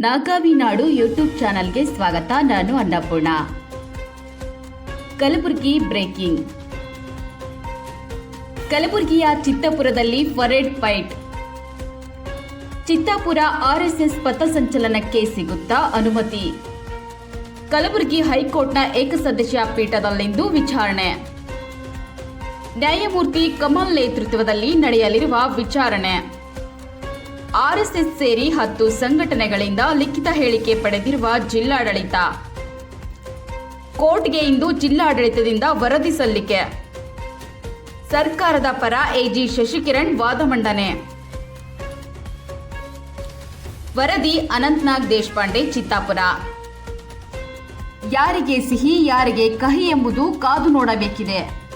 ನಾಗಾವಿ ನಾಡು YouTube ಚಾನೆಲ್ಗೆ ಸ್ವಾಗತ. ನಾನು ಅನ್ನಪೂರ್ಣ. ಕಲಬುರಗಿ ಬ್ರೇಕಿಂಗ್. ಕಲಬುರಗಿಯ ಚಿತ್ತಾಪುರದಲ್ಲಿ ಪರೇಡ್ ಫೈಟ್. ಚಿತ್ತಾಪುರ ಆರ್ಎಸ್ಎಸ್ ಪಥಸಂಚಲನಕ್ಕೆ ಸಿಗುತ್ತಾ ಅನುಮತಿ. ಕಲಬುರಗಿ ಹೈಕೋರ್ಟ್ನ ಏಕಸದಸ್ಯ ಪೀಠದಲ್ಲಿಂದು ವಿಚಾರಣೆ. ನ್ಯಾಯಮೂರ್ತಿ ಕಮಲ್ ನೇತೃತ್ವದಲ್ಲಿ ನಡೆಯಲಿರುವ ವಿಚಾರಣೆ. ಆರ್ಎಸ್ಎಸ್ ಸೇರಿ ಹತ್ತು ಸಂಘಟನೆಗಳಿಂದ ಲಿಖಿತ ಹೇಳಿಕೆ ಪಡೆದಿರುವ ಜಿಲ್ಲಾಡಳಿತ. ಕೋರ್ಟ್ಗೆ ಇಂದು ಜಿಲ್ಲಾಡಳಿತದಿಂದ ವರದಿ ಸಲ್ಲಿಕೆ. ಸರ್ಕಾರದ ಪರ ಎಜಿ ಶಶಿಕಿರಣ್ ವಾದ ಮಂಡನೆ. ವರದಿ ಅನಂತ್ನಾಗ್ ದೇಶಪಾಂಡೆ, ಚಿತ್ತಾಪುರ. ಯಾರಿಗೆ ಸಿಹಿ, ಯಾರಿಗೆ ಕಹಿ ಎಂಬುದು ಕಾದು ನೋಡಬೇಕಿದೆ.